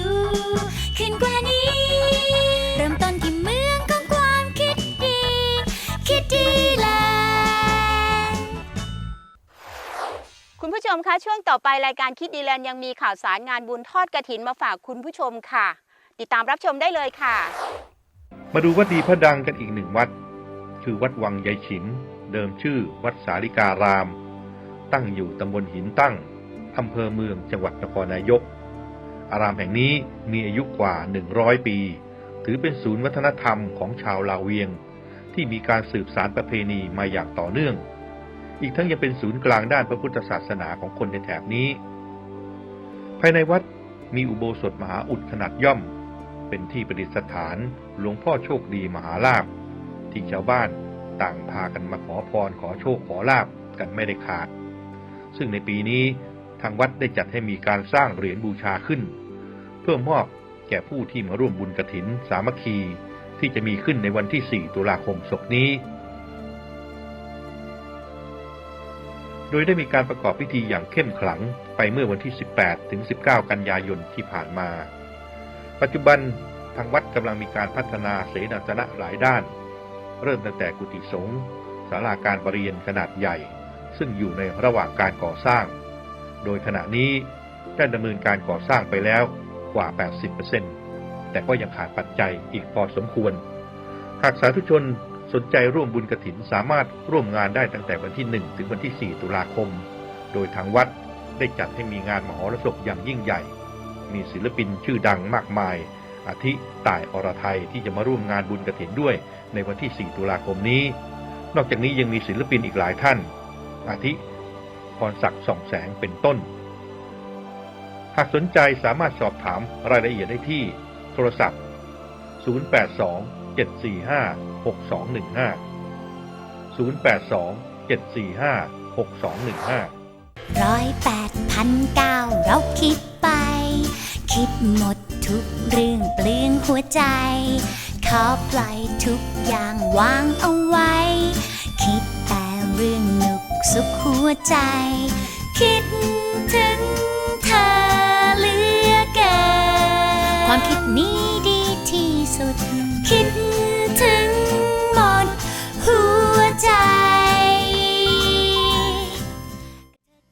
ู่ มคะช่วงต่อไปรายการคิดดีแลนด์ยังมีข่าวสารงานบุญทอดกระถินมาฝากคุณผู้ชมค่ะ ติดตามรับชมได้เลยค่ะ มาดูวัดดีพระดังกันอีกหนึ่งวัด คือวัดวังยายฉิม เดิมชื่อวัดสาริการาม ตั้งอยู่ตำบลหินตั้งอำเภอเมืองจังหวัดนครนายก อารามแห่งนี้มีอายุกว่า 100 ปี ถือเป็นศูนย์วัฒนธรรมของชาวลาวเวียง ที่มีการสืบสารประเพณีมาอย่างต่อเนื่อง อีกทั้งยังเป็นศูนย์กลางด้านพระพุทธศาสนาของคนในแถบนี้ ภายในวัดมีอุโบสถมหาอุดขนาดย่อม เป็นที่ประดิษฐานหลวงพ่อโชคดีมหาลาภที่ชาวบ้านต่างพากันมาขอพรขอโชคขอลาบกันไม่ได้ขาด ซึ่งในปีนี้ทางวัดได้จัดให้มีการสร้างเหรียญบูชาขึ้น เพื่อมอบแก่ผู้ที่มาร่วมบุญกระถินสามัคคีที่จะมีขึ้นในวันที่ 4 ตุลาคมศกนี้ โดยได้มีการประกอบพิธีอย่างเข้มขลังไปเมื่อวันที่ 18 ถึง 19 กันยายนที่ผ่านมา ปัจจุบันทางวัดกำลังมีการพัฒนาเสนาสนะหลายด้าน เริ่มตั้งแต่กุฏิสงฆ์ศาลาการประเรียนขนาดใหญ่ ซึ่งอยู่ในระหว่างการก่อสร้าง โดยขณะนี้ได้ดำเนินการก่อสร้างไปแล้วกว่า 80%แต่ก็ยังขาดปัจจัยอีกพอสมควร หากสาธุชน สนใจร่วมบุญกระถินสามารถร่วมงานได้ตั้งแต่วันที่ 1 ถึงวันที่ 4 ตุลาคม โดยทางวัดได้จัดให้มีงานมหรสพอย่างยิ่งใหญ่ มีศิลปินชื่อดังมากมาย อาทิต่ายอรไทยที่จะมาร่วมงานบุญกระถินด้วยในวันที่ 4 ตุลาคมนี้ นอกจากนี้ยังมีศิลปินอีกหลายท่าน อาทิพรศักดิ์ส่องแสงเป็นต้น หากสนใจสามารถสอบถามรายละเอียดได้ที่โทรศัพท์ 082 745 6215 082 745 6215ร้อยแปดพันเก้าเราคิดไป คิดหมดทุกเรื่องเปลืองหัวใจ ขอปล่อยทุกอย่างวางเอาไว้ คิดแต่เรื่องหนุกสุขหัวใจ คิดถึงเธอเหลือเกินความคิดนี้